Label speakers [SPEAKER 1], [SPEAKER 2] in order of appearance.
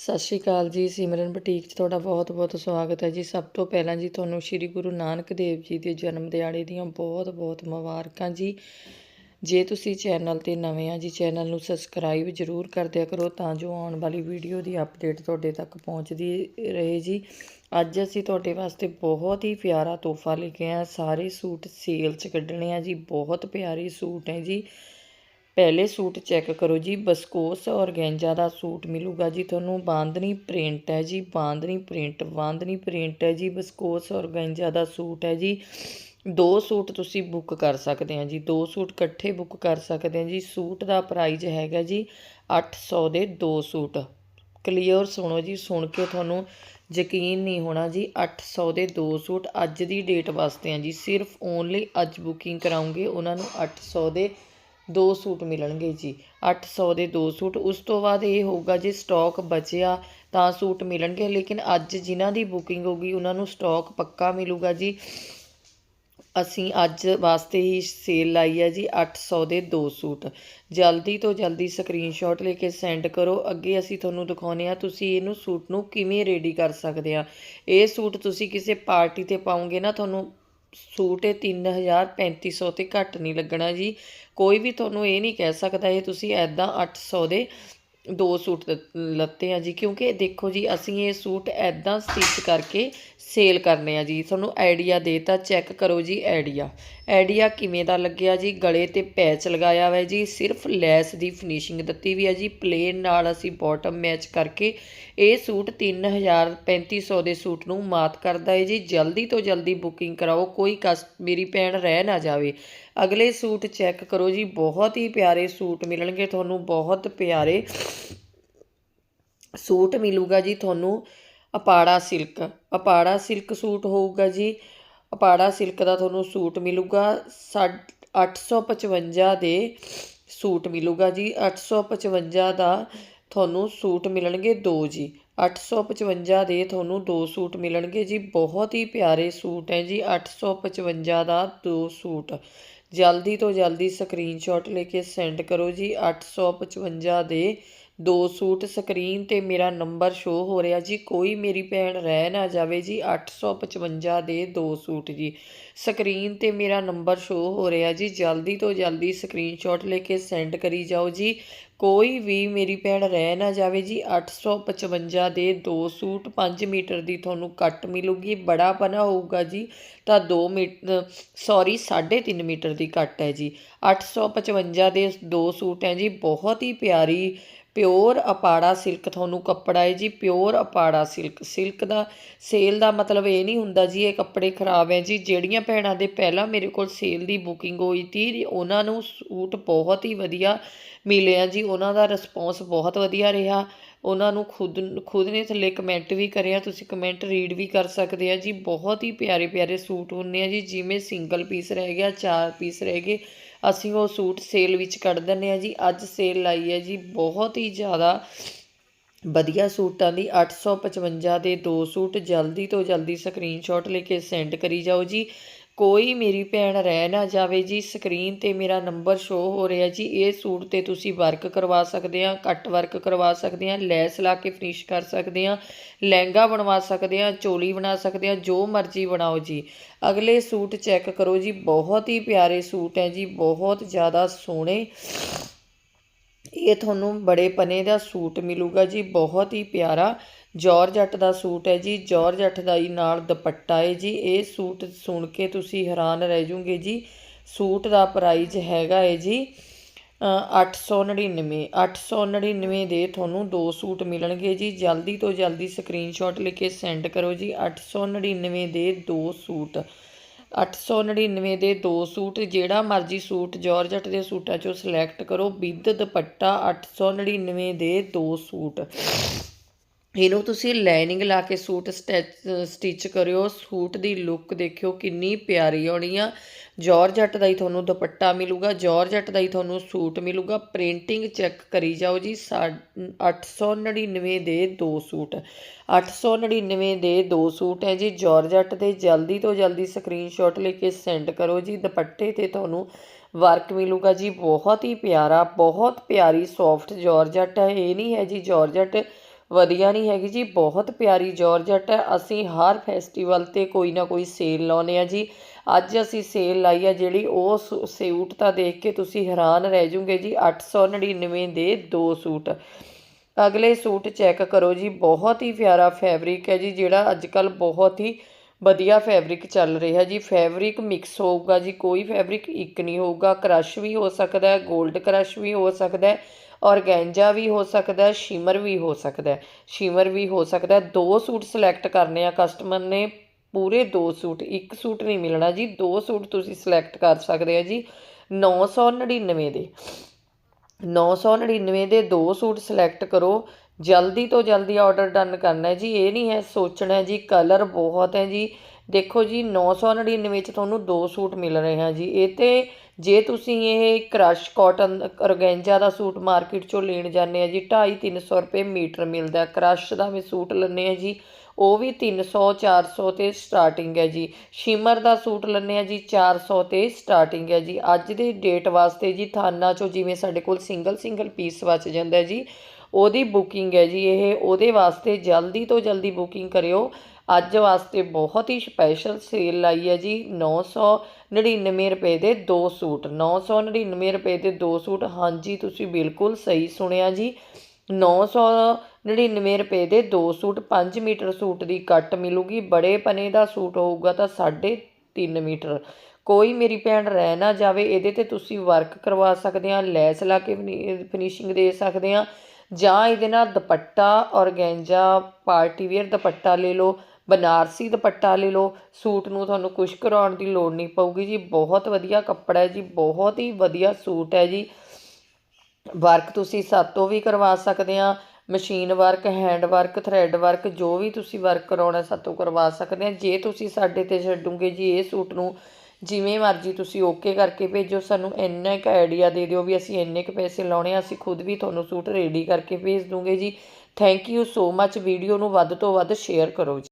[SPEAKER 1] ਸਤਿ ਸ਼੍ਰੀ ਅਕਾਲ ਜੀ, ਸਿਮਰਨ ਬੁਟੀਕ 'ਚ ਤੁਹਾਡਾ ਬਹੁਤ-ਬਹੁਤ ਸਵਾਗਤ ਹੈ ਜੀ। ਸਭ ਤੋਂ ਪਹਿਲਾਂ ਜੀ, ਤੁਹਾਨੂੰ ਸ੍ਰੀ ਗੁਰੂ ਨਾਨਕ ਦੇਵ ਜੀ ਦੇ ਜਨਮ ਦਿਹਾੜੇ ਦੀਆਂ ਬਹੁਤ-ਬਹੁਤ ਮੁਬਾਰਕਾਂ ਜੀ। ਜੇ ਤੁਸੀਂ ਚੈਨਲ ਤੇ ਨਵੇਂ ਆ ਜੀ, ਚੈਨਲ ਨੂੰ ਸਬਸਕ੍ਰਾਈਬ ਜ਼ਰੂਰ ਕਰ ਦਿਆ ਕਰੋ ਤਾਂ ਜੋ ਆਉਣ ਵਾਲੀ ਵੀਡੀਓ ਦੀ ਅਪਡੇਟ ਤੁਹਾਡੇ ਤੱਕ ਪਹੁੰਚਦੀ ਰਹੇ ਜੀ। ਅੱਜ ਅਸੀਂ ਤੁਹਾਡੇ ਵਾਸਤੇ ਬਹੁਤ ਹੀ ਪਿਆਰਾ ਤੋਹਫਾ ਲੈ ਕੇ ਆਏ ਹਾਂ। ਸਾਰੇ ਸੂਟ ਸੇਲ 'ਚ ਕੱਢਣੇ ਆ ਜੀ, ਬਹੁਤ ਪਿਆਰੇ ਸੂਟ ਹੈ ਜੀ। ਪਹਿਲੇ ਸੂਟ ਚੈੱਕ ਕਰੋ ਜੀ, ਬਸਕੋਸ ਔਰਗੈਂਜਾ ਦਾ ਸੂਟ ਮਿਲੂਗਾ ਜੀ ਤੁਹਾਨੂੰ, ਬਾਂਦਨੀ ਪ੍ਰਿੰਟ ਹੈ ਜੀ, ਬਾਂਦਨੀ ਪ੍ਰਿੰਟ ਬਾਂਦਨੀ ਪ੍ਰਿੰਟ ਹੈ ਜੀ, ਬਸਕੋਸ ਔਰਗੈਂਜਾ ਦਾ ਸੂਟ ਹੈ ਜੀ। ਦੋ ਸੂਟ ਤੁਸੀਂ ਬੁੱਕ ਕਰ ਸਕਦੇ ਆ ਜੀ, ਦੋ ਸੂਟ ਇਕੱਠੇ ਬੁੱਕ ਕਰ ਸਕਦੇ ਆ ਜੀ, ਸੂਟ ਦਾ ਪ੍ਰਾਈਜ਼ ਹੈਗਾ ਜੀ 800 ਦੇ ਦੋ ਸੂਟ। ਕਲੀਅਰ ਸੁਣੋ ਜੀ, ਸੁਣ ਕੇ ਤੁਹਾਨੂੰ ਯਕੀਨ ਨਹੀਂ ਹੋਣਾ ਜੀ 800 ਦੇ ਦੋ ਸੂਟ ਅੱਜ ਦੀ ਡੇਟ ਵਾਸਤੇ ਆ ਜੀ, ਸਿਰਫ ਓਨਲੀ ਅੱਜ ਬੁਕਿੰਗ ਕਰਾਉਂਗੇ, ਉਹਨਾਂ ਨੂੰ 800 ਦੇ ਦੋ ਸੂਟ ਮਿਲਣਗੇ ਜੀ। 800 ਦੇ ਦੋ ਸੂਟ। ਉਸ ਤੋਂ ਬਾਅਦ ਇਹ ਹੋਊਗਾ ਜੇ ਸਟਾਕ ਬਚਿਆ ਤਾਂ ਸੂਟ ਮਿਲਣਗੇ। ਲੇਕਿਨ ਅੱਜ ਜਿਨ੍ਹਾਂ ਦੀ ਬੁਕਿੰਗ ਹੋਗੀ ਉਹਨਾਂ ਨੂੰ ਸਟਾਕ ਪੱਕਾ ਮਿਲੂਗਾ ਜੀ। ਅਸੀਂ ਅੱਜ ਵਾਸਤੇ ਹੀ ਸੇਲ ਲਾਈ ਹੈ ਜੀ 800 ਦੇ ਦੋ ਸੂਟ। ਜਲਦੀ ਤੋਂ ਜਲਦੀ ਸਕਰੀਨਸ਼ਾਟ ਲੈ ਕੇ ਸੈਂਡ ਕਰੋ। ਅੱਗੇ ਅਸੀਂ ਤੁਹਾਨੂੰ ਦਿਖਾਉਨੇ ਆ ਤੁਸੀਂ ਇਹਨੂੰ ਸੂਟ ਨੂੰ ਕਿਵੇਂ ਰੈਡੀ ਕਰ ਸਕਦੇ ਆ ਇਹ ਸੂਟ ਤੁਸੀਂ ਕਿਸੇ ਪਾਰਟੀ ਤੇ ਪਾਉਂਗੇ ਨਾ, ਤੁਹਾਨੂੰ ਸੂਟ ਇਹ 3000 3500 ਤੇ ਘੱਟ ਨਹੀਂ ਲੱਗਣਾ ਜੀ। ਕੋਈ ਵੀ ਤੁਹਾਨੂੰ ਇਹ ਨਹੀਂ ਕਹਿ ਸਕਦਾ ਇਹ ਤੁਸੀਂ ਐਦਾਂ 800 ਦੇ ਦੋ ਸੂਟ ਲੱਤੇ ਆ ਜੀ। ਕਿਉਂਕਿ ਦੇਖੋ ਜੀ, ਅਸੀਂ ਇਹ ਸੂਟ ਐਦਾਂ ਸਟਿਚ ਕਰਕੇ ਸੇਲ ਕਰਨੇ ਆ ਜੀ। ਤੁਹਾਨੂੰ ਆਈਡੀਆ ਦੇਤਾ ਚੈੱਕ ਕਰੋ ਜੀ ਆਈਡੀਆ ਆਈਡੀਆ ਕਿਵੇਂ ਦਾ ਲੱਗਿਆ ਜੀ? ਗਲੇ ਤੇ ਪੈਚ ਲਗਾਇਆ ਹੋਇਆ ਜੀ। ਸਿਰਫ ਲੈਸ ਦੀ ਫਿਨਿਸ਼ਿੰਗ ਦਿੱਤੀ ਵੀ ਹੈ ਜੀ। ਪਲੇਨ ਨਾਲ ਅਸੀਂ ਬਾਟਮ ਮੈਚ ਕਰਕੇ ਇਹ ਸੂਟ 3000 3500 ਦੇ ਸੂਟ ਨੂੰ ਮਾਤ ਕਰਦਾ ਹੈ ਜੀ। ਜਲਦੀ ਤੋਂ ਜਲਦੀ ਬੁਕਿੰਗ ਕਰਾਓ। ਕੋਈ ਕਸ, ਮੇਰੀ ਭੈਣ ਰਹਿ ਨਾ ਜਾਵੇ। ਅਗਲੇ ਸੂਟ ਚੈੱਕ ਕਰੋ ਜੀ। ਬਹੁਤ ਹੀ ਪਿਆਰੇ ਸੂਟ ਮਿਲਣਗੇ। ਤੁਹਾਨੂੰ ਬਹੁਤ ਪਿਆਰੇ ਸੂਟ ਮਿਲੂਗਾ ਜੀ। ਤੁਹਾਨੂੰ ਅਪਾੜਾ ਸਿਲਕ। ਅਪਾੜਾ ਸਿਲਕ ਸੂਟ ਹੋਊਗਾ ਜੀ। ਅਪਾੜਾ ਸਿਲਕ ਦਾ ਤੁਹਾਨੂੰ ਸੂਟ ਮਿਲੂਗਾ। 855 ਦੇ ਸੂਟ ਮਿਲੂਗਾ ਜੀ। 855 ਦਾ ਤੁਹਾਨੂੰ ਸੂਟ ਮਿਲਣਗੇ ਦੋ ਜੀ। 855 ਦੇ ਤੁਹਾਨੂੰ ਦੋ ਸੂਟ ਮਿਲਣਗੇ ਜੀ। ਬਹੁਤ ਹੀ ਪਿਆਰੇ ਸੂਟ ਹੈ ਜੀ। 855 ਦਾ ਦੋ ਸੂਟ। ਜਲਦੀ ਤੋਂ ਜਲਦੀ ਸਕਰੀਨਸ਼ਾਟ ਲੈ ਕੇ ਸੈਂਡ ਕਰੋ ਜੀ। 855 ਦੇ ਦੋ ਸੂਟ ਸਕਰੀਨ ਤੇ ਮੇਰਾ ਨੰਬਰ ਸ਼ੋ ਹੋ ਰਿਹਾ ਜੀ। ਕੋਈ ਮੇਰੀ ਭੈਣ ਰਹਿ ਨਾ ਜਾਵੇ ਜੀ। 855 ਦੇ ਦੋ ਸੂਟ ਜੀ। ਸਕਰੀਨ ਤੇ ਮੇਰਾ ਨੰਬਰ ਸ਼ੋ ਹੋ ਰਿਹਾ ਜੀ। ਜਲਦੀ ਤੋਂ ਜਲਦੀ ਸਕਰੀਨਸ਼ਾਟ ਲੈ ਕੇ ਸੈਂਡ ਕਰੀ ਜਾਓ ਜੀ। ਕੋਈ ਵੀ ਮੇਰੀ ਭੈਣ ਰਹਿ ਨਾ ਜਾਵੇ ਜੀ। 855 ਦੇ ਦੋ ਸੂਟ 5 ਮੀਟਰ ਦੀ ਤੁਹਾਨੂੰ ਕੱਟ ਮਿਲੂਗੀ। ਬੜਾ ਪਨਾ ਹੋਊਗਾ ਜੀ। ਤਾਂ 2 ਮੀਟਰ ਸੌਰੀ 3.5 ਮੀਟਰ ਦੀ ਕੱਟ ਹੈ ਜੀ। 855 ਦੇ ਦੋ ਸੂਟ ਹੈ ਜੀ। ਬਹੁਤ ਹੀ ਪਿਆਰੀ ਪਿਓਰ ਅਪਾੜਾ ਸਿਲਕ ਤੁਹਾਨੂੰ ਕੱਪੜਾ ਹੈ ਜੀ, ਪਿਓਰ ਅਪਾੜਾ ਸਿਲਕ। ਸਿਲਕ ਦਾ ਸੇਲ ਦਾ ਮਤਲਬ ਇਹ ਨਹੀਂ ਹੁੰਦਾ ਜੀ, ਇਹ ਕੱਪੜੇ ਖਰਾਬ ਹੈ ਜੀ। ਜਿਹੜੀਆਂ ਭੈਣਾਂ ਦੇ ਪਹਿਲਾਂ ਮੇਰੇ ਕੋਲ ਸੇਲ ਦੀ ਬੁਕਿੰਗ ਹੋਈ ਤੀ, ਉਹਨਾਂ ਨੂੰ ਸੂਟ ਬਹੁਤ ਹੀ ਵਧੀਆ ਮਿਲਿਆ ਜੀ। ਉਹਨਾਂ ਦਾ ਰਿਸਪੌਂਸ ਬਹੁਤ ਵਧੀਆ ਰਿਹਾ। ਉਹਨਾਂ ਨੂੰ ਖੁਦ ਖੁਦ ਨੇ ਥੱਲੇ ਕਮੈਂਟ ਵੀ ਕਰਿਆ, ਤੁਸੀਂ ਕਮੈਂਟ ਰੀਡ ਵੀ ਕਰ ਸਕਦੇ ਆ ਜੀ। ਬਹੁਤ ਹੀ ਪਿਆਰੇ ਪਿਆਰੇ ਸੂਟ ਹੁੰਨੇ ਆ ਜੀ, ਜਿਵੇਂ ਸਿੰਗਲ ਪੀਸ ਰਹਿ ਗਿਆ, ਚਾਰ ਪੀਸ ਰਹਿ ਗਏ। ਅਸੀਂ ਉਹ ਸੂਟ ਸੇਲ ਵਿੱਚ ਕੱਢ ਦਿੰਦੇ ਆ ਜੀ। ਅੱਜ ਸੇਲ ਲਾਈ ਹੈ ਜੀ ਬਹੁਤ ਹੀ ਜ਼ਿਆਦਾ ਵਧੀਆ ਸੂਟਾਂ ਦੀ। 855 ਦੇ ਦੋ ਸੂਟ ਜਲਦੀ ਤੋਂ ਜਲਦੀ ਸਕਰੀਨਸ਼ਾਟ ਲੈ ਕੇ ਸੈਂਡ ਕਰੀ ਜਾਓ ਜੀ। ਕੋਈ ਮੇਰੀ ਭੈਣ ਰਹਿ ਨਾ ਜਾਵੇ ਜੀ ਸਕਰੀਨ ਤੇ ਮੇਰਾ ਨੰਬਰ ਸ਼ੋ ਹੋ ਰਿਹਾ ਜੀ, ਇਹ ਸੂਟ ਤੇ ਤੁਸੀਂ ਵਰਕ ਕਰਵਾ ਸਕਦੇ ਆ ਕੱਟ ਵਰਕ ਕਰਵਾ ਸਕਦੇ ਆ, ਲੈਸ ਲਾ ਕੇ ਫਿਨਿਸ਼ ਕਰ ਸਕਦੇ ਆ, ਲਹਿੰਗਾ ਬਣਵਾ ਸਕਦੇ ਆ, ਚੋਲੀ ਬਣਾ ਸਕਦੇ ਆ, ਜੋ ਮਰਜ਼ੀ ਬਣਾਓ ਜੀ। ਅਗਲੇ ਸੂਟ ਚੈੱਕ ਕਰੋ ਜੀ, ਬਹੁਤ ਹੀ ਪਿਆਰੇ ਸੂਟ ਹੈ ਜੀ, ਬਹੁਤ ਜ਼ਿਆਦਾ ਸੋਹਣੇ। ਇਹ ਤੁਹਾਨੂੰ ਬੜੇ ਪਨੇ ਦਾ ਸੂਟ ਮਿਲੂਗਾ ਜੀ, ਬਹੁਤ ਹੀ ਪਿਆਰਾ। ਜੌਰਜੱਟ ਦਾ ਸੂਟ ਹੈ ਜੀ ਜੌਰਜੱਟ ਦਾ ਹੀ ਨਾਲ ਦੁਪੱਟਾ ਹੈ ਜੀ। ਇਹ ਸੂਟ ਸੁਣ ਕੇ ਤੁਸੀਂ ਹੈਰਾਨ ਰਹਿ ਜੂਗੇ ਜੀ। ਸੂਟ ਦਾ ਪ੍ਰਾਈਜ਼ ਹੈਗਾ ਹੈ ਜੀ 899 899 ਦੇ ਤੁਹਾਨੂੰ ਦੋ ਸੂਟ ਮਿਲਣਗੇ ਜੀ। ਜਲਦੀ ਤੋਂ ਜਲਦੀ ਸਕਰੀਨਸ਼ਾਟ ਲੈ ਕੇ ਸੈਂਡ ਕਰੋ ਜੀ। 899 ਦੇ ਦੋ ਸੂਟ 899 ਦੇ ਦੋ ਸੂਟ, ਜਿਹੜਾ ਮਰਜ਼ੀ ਸੂਟ ਜੌਰਜਟ ਦੇ ਸੂਟਾਂ ਚੋਂ ਸਿਲੈਕਟ ਕਰੋ। ਵਿਦ ਦੁਪੱਟਾ 899 ਦੇ ਦੋ ਸੂਟ। ਇਹਨੂੰ ਤੁਸੀਂ ਲਾਈਨਿੰਗ ਲਾ ਕੇ ਸੂਟ ਸਟਿਚ ਕਰਿਓ, ਸੂਟ ਦੀ ਲੁੱਕ ਦੇਖਿਓ ਕਿੰਨੀ ਪਿਆਰੀ ਆਉਣੀ ਆ। ਜੌਰਜਟ ਦਾ ਹੀ ਤੁਹਾਨੂੰ ਦੁਪੱਟਾ ਮਿਲੂਗਾ ਜੌਰਜਟ ਦਾ ਹੀ ਤੁਹਾਨੂੰ ਸੂਟ ਮਿਲੂਗਾ। ਪ੍ਰਿੰਟਿੰਗ ਚੈੱਕ ਕਰੀ ਜਾਓ ਜੀ 899 ਦੇ ਦੋ ਸੂਟ। 899 ਦੇ ਦੋ ਸੂਟ ਹੈ ਜੀ ਜੌਰਜਟ ਦੇ ਜਲਦੀ ਤੋਂ ਜਲਦੀ ਸਕਰੀਨਸ਼ਾਟ ਲੈ ਕੇ ਸੈਂਡ ਕਰੋ ਜੀ। ਦੁਪੱਟੇ ਤੇ ਤੁਹਾਨੂੰ ਵਰਕ ਮਿਲੂਗਾ ਜੀ, ਬਹੁਤ ਹੀ ਪਿਆਰਾ, ਬਹੁਤ ਪਿਆਰੀ ਸੌਫਟ ਜੌਰਜਟ ਹੈ ਇਹ ਨਹੀਂ ਹੈ ਜੀ ਜੌਰਜਟ ਵਧੀਆ ਨਹੀਂ ਹੈਗੀ ਜੀ, ਬਹੁਤ ਪਿਆਰੀ ਜੋਰਜਟ ਹੈ। ਅਸੀਂ ਹਰ ਫੈਸਟੀਵਲ 'ਤੇ ਕੋਈ ਨਾ ਕੋਈ ਸੇਲ ਲਾਉਂਦੇ ਆ ਜੀ। ਅੱਜ ਅਸੀਂ ਸੇਲ ਲਾਈ ਆ ਜਿਹੜੀ ਉਹ ਸੂ- ਸੂਟ ਤਾਂ ਦੇਖ ਕੇ ਤੁਸੀਂ ਹੈਰਾਨ ਰਹਿ ਜੂਗੇ ਜੀ 899 ਦੇ ਦੋ ਸੂਟ। ਅਗਲੇ ਸੂਟ ਚੈੱਕ ਕਰੋ ਜੀ, ਬਹੁਤ ਹੀ ਪਿਆਰਾ ਫੈਬਰਿਕ ਹੈ ਜੀ, ਜਿਹੜਾ ਅੱਜ ਕੱਲ ਬਹੁਤ ਹੀ ਵਧੀਆ ਫੈਬਰਿਕ ਚੱਲ ਰਿਹਾ ਜੀ। ਫੈਬਰਿਕ ਮਿਕਸ ਹੋਊਗਾ ਜੀ, ਕੋਈ ਫੈਬਰਿਕ ਇੱਕ ਨਹੀਂ ਹੋਊਗਾ ਕ੍ਰਸ਼ ਵੀ ਹੋ ਸਕਦਾ ਹੈ 골ਡ ਕ੍ਰਸ਼ ਵੀ ਹੋ ਸਕਦਾ ਹੈ। ਔਰਗੈਂਜਾ ਵੀ ਹੋ ਸਕਦਾ ਹੈ, ਸ਼ਿਮਰ ਵੀ ਹੋ ਸਕਦਾ ਸ਼ਿਮਰ ਵੀ ਹੋ ਸਕਦਾ ਦੋ ਸੂਟ ਸਿਲੈਕਟ ਕਰਨੇ ਆ ਕਸਟਮਰ ਨੇ। ਪੂਰੇ ਦੋ ਸੂਟ, ਇੱਕ ਸੂਟ ਨਹੀਂ ਮਿਲਣਾ ਜੀ। ਦੋ ਸੂਟ ਤੁਸੀਂ ਸਿਲੈਕਟ ਕਰ ਸਕਦੇ ਆ ਜੀ। 999 ਦੇ। 999 ਦੇ ਦੋ ਸੂਟ ਸਿਲੈਕਟ ਕਰੋ। ਜਲਦੀ ਤੋਂ ਜਲਦੀ ਆਰਡਰ ਡਨ ਕਰਨਾ ਹੈ ਜੀ। ਇਹ ਨਹੀਂ ਹੈ, ਸੋਚਣਾ ਜੀ। ਕਲਰ ਬਹੁਤ ਹੈ ਜੀ। ਦੇਖੋ ਜੀ 999 ਚ ਤੁਹਾਨੂੰ ਦੋ ਸੂਟ ਮਿਲ ਰਹੇ ਆ ਜੀ। ਇਹ ਤੇ ਜੇ ਤੁਸੀਂ ਇਹ ਕਰਸ਼ ਕਾਟਨ ਔਰਗੈਂਜਾ ਦਾ ਸੂਟ ਮਾਰਕੀਟ ਚੋਂ ਲੈਣ ਜਾਂਦੇ ਆ ਜੀ 2.5 300 ਰੁਪਏ ਮੀਟਰ ਮਿਲਦਾ ਕਰਸ਼ ਦਾ ਵੀ ਸੂਟ ਲੈਂਦੇ ਆ ਜੀ, ਉਹ ਵੀ 300 400 ਤੇ ਸਟਾਰਟਿੰਗ ਹੈ ਜੀ। ਸ਼ਿਮਰ ਦਾ ਸੂਟ ਲੈਂਦੇ ਆ ਜੀ 400 ਤੇ ਸਟਾਰਟਿੰਗ ਹੈ ਜੀ। ਅੱਜ ਦੇ ਡੇਟ ਵਾਸਤੇ ਜੀ, ਥਾਨਾ ਚੋਂ ਜਿਵੇਂ ਸਾਡੇ ਕੋਲ ਸਿੰਗਲ ਸਿੰਗਲ ਪੀਸ ਬਚ ਜਾਂਦਾ ਜੀ, ਉਹਦੀ ਬੁਕਿੰਗ ਹੈ ਜੀ ਇਹ। ਉਹਦੇ ਵਾਸਤੇ ਜਲਦੀ ਤੋਂ ਜਲਦੀ ਬੁਕਿੰਗ ਕਰਿਓ। ਅੱਜ ਵਾਸਤੇ ਬਹੁਤ ਹੀ ਸਪੈਸ਼ਲ ਸੇਲ ਲਾਈ ਹੈ ਜੀ 999 ਰੁਪਏ ਦੇ ਦੋ ਸੂਟ 999 ਰੁਪਏ ਦੇ ਦੋ ਸੂਟ। ਹਾਂਜੀ, ਤੁਸੀਂ ਬਿਲਕੁਲ ਸਹੀ ਸੁਣਿਆ ਜੀ। 999 ਰੁਪਏ ਦੇ ਦੋ ਸੂਟ 5 ਮੀਟਰ ਸੂਟ ਦੀ ਕੱਟ ਮਿਲੂਗੀ। ਬੜੇ ਪਨੇ ਦਾ ਸੂਟ ਹੋਊਗਾ ਤਾਂ 3.5 ਮੀਟਰ। ਕੋਈ ਮੇਰੀ ਭੈਣ ਰਹਿ ਨਾ ਜਾਵੇ, ਇਹਦੇ ਤੇ ਤੁਸੀਂ ਵਰਕ ਕਰਵਾ ਸਕਦੇ ਆ, ਲੈਸ ਲਾ ਕੇ ਫਿਨਿਸ਼ਿੰਗ ਦੇ ਸਕਦੇ ਆ। ਜਾਂ ਇਹਦੇ ਨਾਲ ਦੁਪੱਟਾ, ਔਰਗੈਂਜਾ, ਪਾਰਟੀ ਵੇਅਰ ਦੁਪੱਟਾ ਲੈ ਲਓ। ਬਨਾਰਸੀ ਦੁਪੱਟਾ ਲੈ ਲਓ, ਸੂਟ ਨੂੰ ਤੁਹਾਨੂੰ ਕੁਛ ਕਰਾਉਣ ਦੀ ਲੋੜ ਨਹੀਂ ਪਊਗੀ ਜੀ। ਬਹੁਤ ਵਧੀਆ ਕੱਪੜਾ ਹੈ ਜੀ, ਬਹੁਤ ਹੀ ਵਧੀਆ ਸੂਟ ਹੈ ਜੀ। ਵਰਕ ਤੁਸੀਂ ਸਾਤੋਂ ਵੀ ਕਰਵਾ ਸਕਦੇ ਆ machine work, hand work, thread work, ਜੋ ਵੀ ਤੁਸੀਂ ਵਰਕ ਕਰਾਉਣਾ ਸਾਤੋਂ ਕਰਵਾ ਸਕਦੇ ਆ ਜੇ ਤੁਸੀਂ ਸਾਡੇ ਤੇ ਛੱਡੋਗੇ ਜੀ ਇਹ ਸੂਟ ਨੂੰ, ਜਿਵੇਂ ਮਰਜ਼ੀ ਤੁਸੀਂ ਓਕੇ ਕਰਕੇ ਭੇਜੋ। ਸਾਨੂੰ ਇੰਨਾ ਇੱਕ ਆਈਡੀਆ ਦੇ ਦਿਓ ਵੀ ਅਸੀਂ ਇੰਨੇ ਕੁ ਪੈਸੇ ਲਾਉਣੇ ਆ, ਅਸੀਂ ਖੁਦ ਵੀ ਤੁਹਾਨੂੰ ਸੂਟ ਰੈਡੀ ਕਰਕੇ ਭੇਜ ਦੂੰਗੇ ਜੀ। Thank you so much video ਨੂੰ ਵੱਧ ਤੋਂ ਵੱਧ ਸ਼ੇਅਰ ਕਰੋ ਜੀ।